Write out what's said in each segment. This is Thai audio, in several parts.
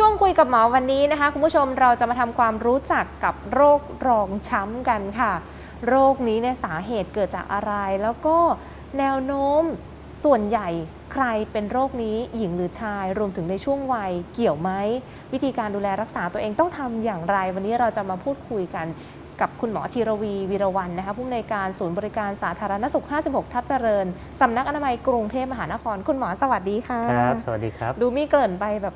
ช่วงคุยกับหมอวันนี้นะคะคุณผู้ชมเราจะมาทำความรู้จักกับโรครองช้ำกันค่ะ โรคนี้เนี่ยสาเหตุเกิดจากอะไร แล้วก็แนวโน้มส่วนใหญ่ใครเป็นโรคนี้หญิงหรือชาย รวมถึงในช่วงวัยเกี่ยวไหม วิธีการดูแลรักษาตัวเองต้องทำอย่างไร วันนี้เราจะมาพูดคุยกันกับคุณหมอธีรวีวีรวันนะคะผู้อำนวยการศูนย์บริการสาธารณสุข 56 ทับเจริญสำนักอนามัยกรุงเทพมหานคร คุณหมอสวัสดีค่ะครับ สวัสดีครับ ดูมี่เกริ่นไปแบบ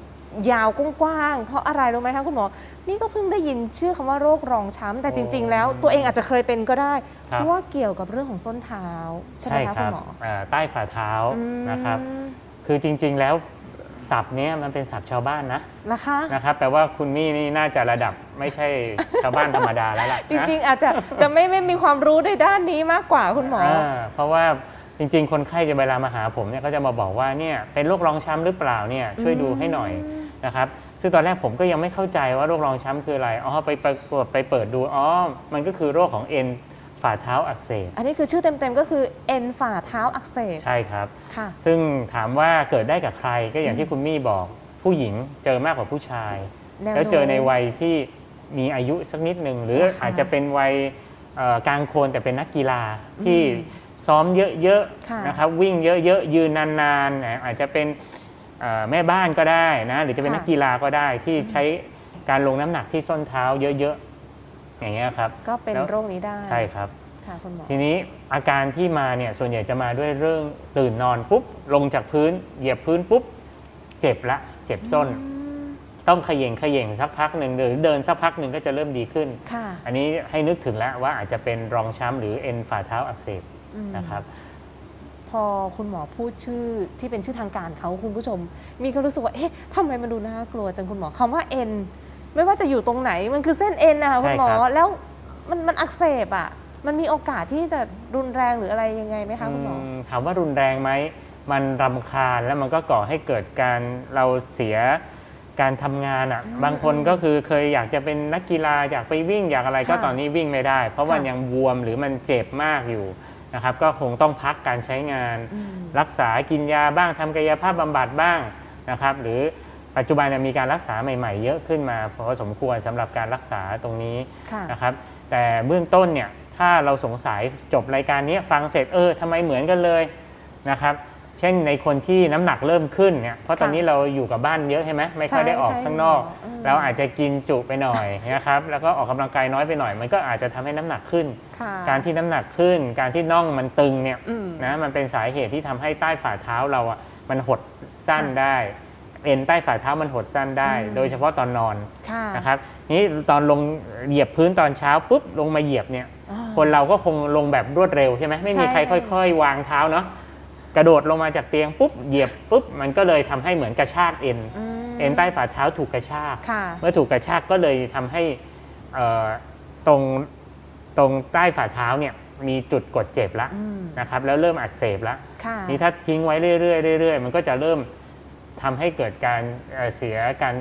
ยาวกว้างๆ เพราะอะไรรู้ไหมคะคุณหมอ มี่ก็เพิ่งได้ยินชื่อคำว่าโรครองช้ำแต่จริง ๆ แล้วตัวเองอาจจะเคยเป็นก็ได้ ครับ เพราะว่าเกี่ยวกับเรื่องของส้นเท้า ใช่ไหมคะคคุรัณหมออ่าใต้ฝ่าเท้าอืมนะครับคือจริงๆแล้วศัพท์เนี้ยมันเป็นศัพท์ชาวบ้านนะล่ะคะ นะครับแปลว่าคุณมี่นี่น่าจะระดับไม่ใช่ชาวบ้านธรรมดาแล้วล่ะจริง ๆ อาจจะจะไม่ไม่มีความรู้ในด้านนี้มากกว่าคุณหมอ อ่าเพราะว่าจริง ๆ คนไข้จะเวลามาหาผมเนี่ยก็จะมาบอกว่าเนี่ยเป็นโรครองช้ำหรือเปล่าเนี่ยช่วยดูให้หน่อย นะครับซึ่งตอนแรกผมก็ยังไม่เข้าใจว่าโรครองช้ำคืออะไรอ๋อไปไปไปเปิดดูอ๋อมันก็คือโรคของเอ็นฝ่าเท้าอักเสบอันนี้คือชื่อเต็มๆก็คือเอ็นฝ่าเท้าอักเสบใช่ครับค่ะซึ่งถามว่าเกิดได้กับใครก็อย่างที่คุณมี่บอกผู้หญิงเจอมากกว่าผู้ชายแนวโน้มแล้วเจอในวัยที่มีอายุสักนิดหนึ่งหรือค่ะอาจจะเป็นวัยเอ่อกลางคนแต่เป็นนักกีฬาที่ซ้อมเยอะค่ะๆนะครับวิ่งเยอะๆยืนนานๆนะอาจจะเป็นเอ่อ แม่บ้านก็ได้นะหรือจะเป็นค่ะนักกีฬาก็ได้ที่ใช้การลงน้ำหนักที่ส้นเท้าเยอะๆอย่างเงี้ยครับ ก็เป็นแล้วโรคนี้ได้ใช่ครับค่ะคุณหมอทีนี้อาการที่มาเนี่ยส่วนใหญ่จะมาด้วยเรื่องตื่นนอนปุ๊บลงจากพื้น เหยียบพื้นปุ๊บเจ็บละ เจ็บส้น ต้องเขย่งเขย่งสักพักหนึ่งหรือเดินสักพักหนึ่งก็จะเริ่มดีขึ้นค่ะอันนี้ให้นึกถึงแล้วว่าอาจจะเป็นรองช้ำหรือเอ็นฝ่าเท้าอักเสบอืมนะครับ พอคุณหมอพูดชื่อที่เป็นชื่อทางการเขาคุณผู้ชม มีก็รู้สึกว่าเอ๊ะทำไมมันดูน่ากลัวจังคุณหมอคำว่าเอ็นไม่ว่าจะอยู่ตรงไหนมันคือเส้นเอ็นนะคะคุณหมอใช่ครับแล้วมันมันอักเสบอะมันมีโอกาสที่จะรุนแรงหรืออะไรยังไงไหมคะคุณหมออืมถามว่ารุนแรงไหมมันรำคาญแล้วมันก็ก่อให้เกิดการเราเสียการทำงานอะอืมบางคนก็คือเคยอยากจะเป็นนักกีฬาอยากไปวิ่งอยากอะไรก็ค่ะตอนนี้วิ่งไม่ได้ เพราะว่าค่ะยังบวมหรือมันเจ็บมากอยู่ นะครับก็คงต้องพักการใช้งานอืมรักษากินยาบ้างทำกายภาพบำบัดบ้างนะครับหรือปัจจุบันเนี่ยมีการรักษาใหม่ๆ เยอะขึ้นมาพอสมควรสำหรับการรักษาตรงนี้ค่ะนะครับแต่เบื้องต้นเนี่ยถ้าเราสงสัยจบรายการนี้ฟังเสร็จเออทำไมเหมือนกันเลยนะครับเช่นในคนที่น้ำหนักเริ่มขึ้นเนี่ยเพราะตอนนี้เราอยู่กับบ้านเยอะใช่ไหมไม่ค่อยได้ออกใช่ข้างนอกใช่อืมเราอาจจะกินจุไปหน่อยนะครับแล้วก็ออกกำลังกายน้อยไปหน่อย มันก็อาจจะทำให้น้ำหนักขึ้นค่ะการที่น้ำหนักขึ้น การที่น่องมันตึงเนี่ยอืมนะมันเป็นสาเหตุที่ทำให้ใต้ฝ่าเท้าเราอะมันหดสั้นค่ะได้เอ็นใต้ฝ่าเท้ามันหดสั้นได้อืมโดยเฉพาะตอนนอนค่ะนะครับนี่ตอนลงเหยียบพื้นตอนเช้าปุ๊บลงมาเหยียบเนี่ยอ่าคนเราก็คงลงแบบรวดเร็วใช่ไหมไม่มีใช่ใครค่อย ๆ วางเท้าเนาะ กระโดดลงมาจากเตียงปุ๊บเหยียบปุ๊บมันก็เลยทำให้เหมือนกระชากเอ็นอืมเอ็นใต้ฝ่าเท้าถูกกระชากค่ะเมื่อถูกกระชากก็เลยทำให้เอ่อตรงตรงใต้ฝ่าเท้าเนี่ยมีจุดกดเจ็บละอืมนะครับแล้วเริ่มอักเสบละค่ะนี่ถ้าทิ้งไว้เรื่อยๆเรื่อยๆมันก็จะเริ่ม ทำให้เกิดการเอ่อเสียการ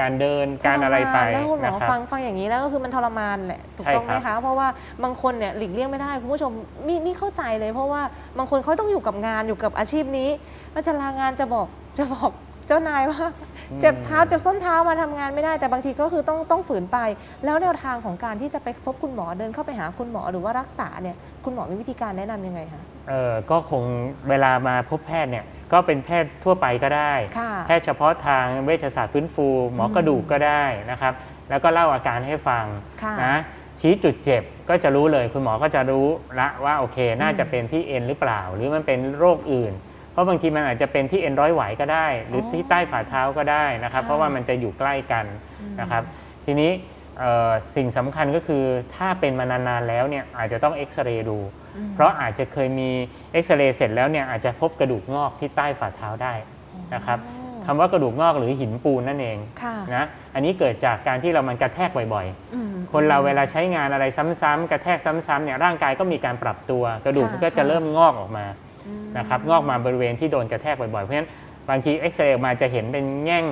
การเดินการอะไรไปทมานแล้วคุณหมนะอครับ ฟังฟังอย่างนี้แล้วก็คือมันทรมานแหละถูกใช่ต้องไหมครัคะบ เพราะว่าบางคนเนี่ยหลีกเลี่ยงไม่ได้คุณผู้ชมมีมีเข้าใจเลย เพราะว่าบางคนเขาต้องอยู่กับงานอยู่กับอาชีพนี้แล้วจะลางานจะบอกจะบอกเจ้านายว่า เจ็บเท้าเจ็บส้นเท้ามาทำงานไม่ได้แต่บางทีก็คือต้องต้องฝืนไป แล้วแนวทางของการที่จะไปพบคุณหมอเดินเข้าไปหาคุณหมอหรือว่ารักษาเนี่ยคุณหมอมีวิธีการแนะนำยังไงคะ เอ่อก็คงเวลามาพบแพทย์เนี่ย ก็เป็นแพทย์ทั่วไปก็ได้ค่ะแพทย์เฉพาะทางเวชศาสตร์ฟื้นฟู หมอกระดูกก็ได้นะครับ แล้วก็เล่าอาการให้ฟังค่ะนะชี้จุดเจ็บก็จะรู้เลยคุณหมอก็จะรู้ละว่าโอเค น่าจะอืมเป็นที่เอ็นหรือเปล่า หรือมันเป็นโรคอื่น เพราะบางทีมันอาจจะเป็นที่เอ็นร้อยไหวก็ได้ หรือออที่ใต้ฝ่าเท้าก็ได้นะครับค่ะเพราะว่ามันจะอยู่ใกล้กันอืมนะครับ ทีนี้เอ่อสิ่งสำคัญก็คือถ้าเป็นมานานๆแล้วเนี่ยอาจจะต้องเอ็กซเรย์ดูอืม เพราะอาจจะเคยมีเอ็กซเรย์เสร็จแล้วเนี่ยอาจจะพบกระดูกงอกที่ใต้ฝ่าเท้าได้นะครับอ๋อคำว่ากระดูกงอกหรือหินปูนนั่นเองค่ะนะอันนี้เกิดจากการที่เรามันกระแทกบ่อยอืมๆคนเราเวลาใช้งานอะไรซ้ำๆกระแทกซ้ำๆเนี่ยร่างกายก็มีการปรับตัว กระดูกค่ะมันก็จะค่ะเริ่มงอกออกมาอืมนะครับงอกมาบริเวณที่โดนกระแทกบ่อยๆ เพราะฉะนั้นบางทีเอ็กซเรย์ออกมาจะเห็นเป็นแง่ง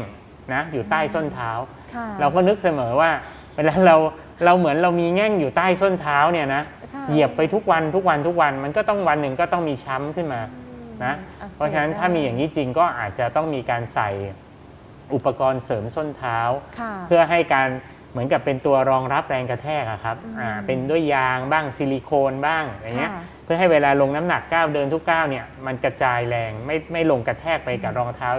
นะอยู่ใต้ส้นเท้าค่ะเราก็นึกเสมอว่าเวลาเราเราเหมือนเรามีแง่งอยู่ใต้ส้นเท้าเนี่ยนะค่ะ เหยียบไปทุกวันทุกวันทุกวันมันก็ต้องวันหนึ่งก็ต้องมีช้ำขึ้นมาอืมนะอักสบเพราะฉะนั้นถ้ามีอย่างได้นี้จริงก็อาจจะต้องมีการใส่อุปกรณ์เสริมส้นเท้าค่ะเพื่อให้การเหมือนกับเป็นตัวรองรับแรงกระแทกอะครับอืมอ่าเป็นด้วยยางบ้างซิลิโคนบ้างอย่างเงี้ยค่ะเพื่อให้เวลาลงน้ำหนักก้าวเดินทุกก้าวเนี่ยมันกระจายแรงไม่ไม่ลงกระแทกไปกับรองเท้า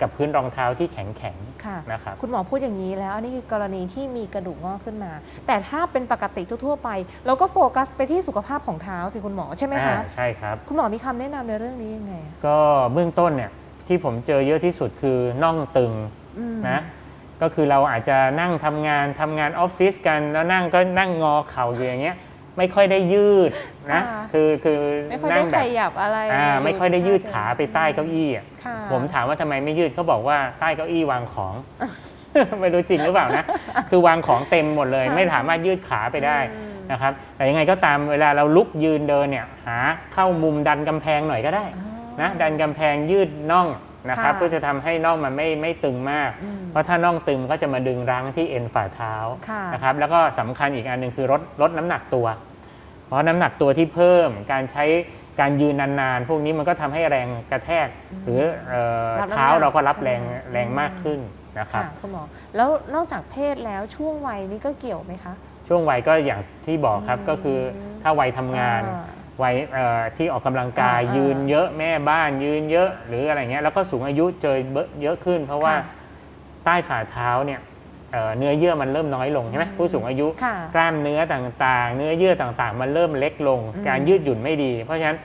กับพื้นรองเท้าที่แข็งแข็ง ค่ะๆนะครับคุณหมอพูดอย่างนี้แล้วอันนี้คือกรณีที่มีกระดูกงอกขึ้นมา แต่ถ้าเป็นปกติทั่วๆไป เราก็โฟกัสไปที่สุขภาพของเท้าสิคุณหมอใช่ไหมคะอ่าใช่ครับคุณหมอมีคำแนะนำในเรื่องนี้ยังไงอะก็เบื้องต้นเนี่ยที่ผมเจอเยอะที่สุดคือน่องตึงอืมนะก็คือเราอาจจะนั่งทำงานทำงานออฟฟิศกันแล้วนั่งก็นั่งงอเข่าอยู่อย่างเงี้ย ไม่ค่อยได้ยืดนะค่ะคือคือไม่ค่อยนั่ได้งแบขบยับอะไรอ่าเลยไม่ค่อยได้ยืดท่ขาไปใต้เก้าอี้อะค่ะผมถามว่าทำไมไม่ยืดเขาบอกว่าใต้เก้าอี้วางของ ไม่รู้จริงหรือเปล่านะ คือวางของเต็มหมดเลยใช่ไม่สามารถยืดขาไปได้ อืม นะครับแต่ยังไงก็ตามเวลาเราลุกยืนเดินเนี่ยหาเข้ามุมดันกำแพงหน่อยก็ได้อ๋อนะดันกำแพงยืดน่องนะครับค่ะเพื่อจะทำให้น่องมันไม่ไม่ตึงมาก อืมเพราะถ้าน่องตึงก็จะมาดึงรั้งที่เอ็นฝ่าเท้าค่ะนะครับแล้วก็สำคัญอีกอันหนึ่งคือลดลดน้ำหนักตัว เพราะน้ำหนักตัวที่เพิ่มการใช้การยืนนานๆ พวกนี้มันก็ทำให้แรงกระแทก หรือเอ่อรับน้ำหนักเท้าเราก็รับแรงใช่ไหมแรงมากขึ้นนะครับค่ะคุณหมอแล้วนอกจากเพศแล้วช่วงวัยนี้ก็เกี่ยวไหมคะ ช่วงวัยก็อย่างที่บอกครับอืมก็คือถ้าวัยทำงานอ่าวัยเอ่อที่ออกกำลังกายอ่าอ่ายืนเยอะแม่บ้านยืนเยอะหรืออะไรเงี้ยแล้วก็สูงอายุเจอเยอะขึ้น เพราะว่าค่ะใต้ฝ่าเท้าเนี่ย เอ่อเนื้อเยื่อมันเริ่มน้อยลงใช่ไหมอืมผู้สูงอายุค่ะกล้ามเนื้อต่างๆ เนื้อเยื่อต่างๆ มันเริ่มเล็กลงอืมการยืดหยุ่นไม่ดี เพราะฉะนั้น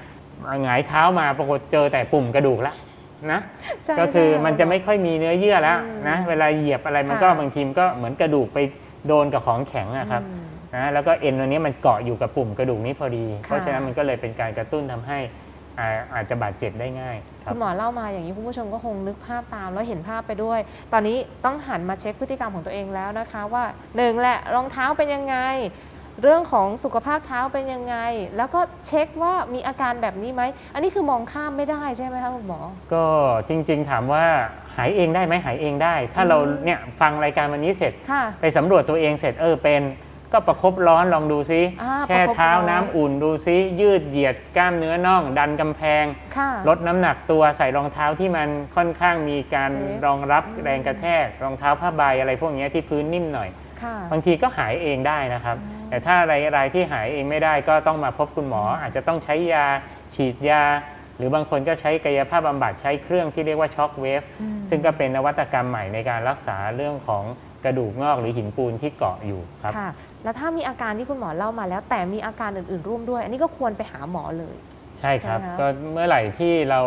หงายเท้ามาปรากฏเจอแต่ปุ่มกระดูกแล้วนะใช่ก็คือใช่มันจะไม่ค่อยมีเนื้อเยื่อแล้วอืมนะเวลาเหยียบอะไรมันก็ค่ะบางทีมนก็เหมือนกระดูกไปโดนกับของแข็งอะครับอืมนะแล้วก็เอ็นตัวนี้มันเกาะอยู่กับปุ่มกระดูกนี้พอดีค่ะเพราะฉะนั้นมันก็เลยเป็นการกระตุ้นทำให้ อ่าอาจจะบาดเจ็บได้ง่ายครัคุบ ณหมอเล่ามาอย่างนี้คุณผู้ชมก็คงนึกภาพตามแล้วเห็นภาพไปด้วย ตอนนี้ต้องหันมาเช็คพฤติกรรมของตัวเองแล้วนะคะ ว่าหนึ่งแหละรองเท้าเป็นยังไง เรื่องของสุขภาพเท้าเป็นยังไง แล้วก็เช็คว่ามีอาการแบบนี้ไหม อันนี้คือมองข้ามไม่ได้ใช่ไหมคะคุณหมอ ก็จริงๆ ถามว่าหายเองได้ไหมหายเองได้ ถ้าเราอืมเนี่ยฟังรายการวันนี้เสร็จ ค่ะ ไปสำรวจตัวเองเสร็จเออเป็น ก็ประคบร้อนลองดูซิ อ่าแช่ประคบเท้าร้อน น้ำอุ่นดูซิยืดเหยียดกล้ามเนื้อน่อง ดันกำแพง ค่ะ ลดน้ำหนักตัวใส่รองเท้าที่มันค่อนข้างมีการเซฟ รองรับอืมแรงกระแทก รองเท้าผ้าใบอะไรพวกเนี้ยที่พื้นนิ่มหน่อย ค่ะ บางทีก็หายเองได้นะครับอืมแต่ถ้ารายรายที่หายเองไม่ได้ก็ต้องมาพบคุณหมอ อาจจะต้องใช้ยาฉีดยา หรือบางคนก็ใช้กายภาพบำบัดใช้เครื่องที่เรียกว่าช็อคเวฟอืมซึ่งก็เป็นนวัตกรรมใหม่ในการรักษาเรื่องของ กระดูกงอกหรือหินปูนที่เกาะอยู่ครับ ค่ะ แล้วถ้ามีอาการที่คุณหมอเล่ามาแล้ว แต่มีอาการอื่นๆร่วมด้วย อันนี้ก็ควรไปหาหมอเลย ใช่ครับ ใช่ไหมคะ ก็เมื่อไหร่ที่เรา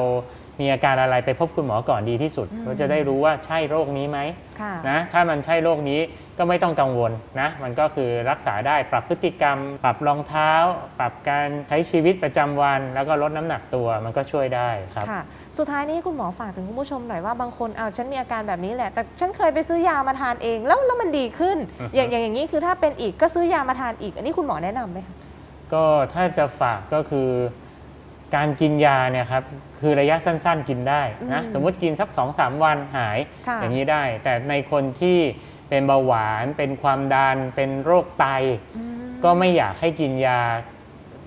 มีอาการอะไรไปพบคุณหมอก่อนดีที่สุดอืมเราจะได้รู้ว่าใช่โรคนี้ไหมค่ะนะถ้ามันใช่โรคนี้ก็ไม่ต้องกังวลนะมันก็คือรักษาได้ปรับพฤติกรรม ปรับรองเท้า ปรับการใช้ชีวิตประจำวัน แล้วก็ลดน้ำหนักตัวมันก็ช่วยได้ครับค่ะสุดท้ายนี้คุณหมอฝากถึงคุณผู้ชมหน่อยว่าบางคนเอาวฉันมีอาการแบบนี้แหละแต่ฉันเคยไปซื้อยามาทานเองแล้วแล้วมันดีขึ้นอือฮึอย่างอย่างอย่างนี้คือถ้าเป็นอีกก็ซื้อยามาทานอีก อันนี้คุณหมอแนะนำไหมคะก็ถ้าจะฝากก็คือ การกินยาเนี่ยครับคือระยะสั้นๆ กินได้นะอืมสมมติกินสัก 2-3 วันหายค่ะ อย่างนี้ได้ แต่ในคนที่เป็นเบาหวาน เป็นความดันเป็นโรคไต อืม ก็ไม่อยากให้กินยา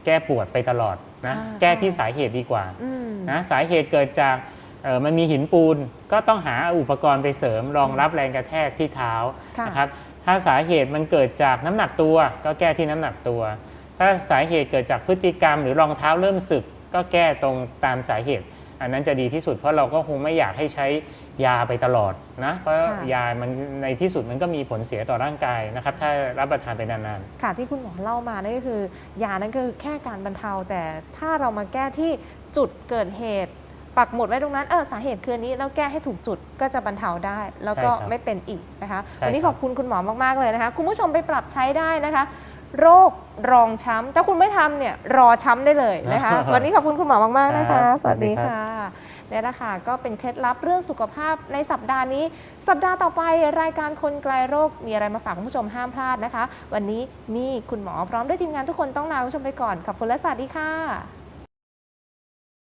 แก้ปวดไปตลอดนะอ่าแก้ใช่ที่สาเหตุดีกว่าอืม นะสาเหตุเกิดจากเอ่อมันมีหินปูน ก็ต้องหาอุปกรณ์ไปเสริมรองรับแรงกระแทกที่เท้าค่ะ นะครับถ้าสาเหตุมันเกิดจากน้ำหนักตัว ก็แก้ที่น้ำหนักตัว ถ้าสาเหตุเกิดจากพฤติกรรมหรือรองเท้าเริ่มสึก ก็แก้ตรงตามสาเหตุ อันนั้นจะดีที่สุดเพราะเราก็คงไม่อยากให้ใช้ยาไปตลอดนะเพราะค่ะยามันในที่สุดมันก็มีผลเสียต่อร่างกายนะครับ ถ้ารับประทานไปนานค่ะที่คุณหมอเล่ามานั่นก็คือ ยานั้นคือแค่การบรรเทา แต่ถ้าเรามาแก้ที่จุดเกิดเหตุปักหมุดไว้ตรงนั้นเออสาเหตุคืออนนี้แล้วแก้ให้ถูกจุดก็จะบรรเทาได้ แล้วก็ใช่ครับไม่เป็นอีกนะคะใช่วันนี้คขรับอบคุณคุณหมอมากๆเลยนะคะ คุณผู้ชมไปปรับใช้ได้นะคะ โรครองช้ำ ถ้าคุณไม่ทำเนี่ยรอช้ำได้เลยนะคะ วันนี้ขอบคุณคุณหมอมากๆนะคะครับสวัสดีสวัสดีครับค่ะเนี่ยนะคะก็เป็นเคล็ดลับเรื่องสุขภาพในสัปดาห์นี้ สัปดาห์ต่อไปรายการคนไกลโรคมีอะไรมาฝากคุณผู้ชมห้ามพลาดนะคะ วันนี้มีคุณหมอพร้อมด้วยทีมงานทุกคนต้องลาคุณผู้ชมไปก่อนขอบคุณและสวัสดีค่ะ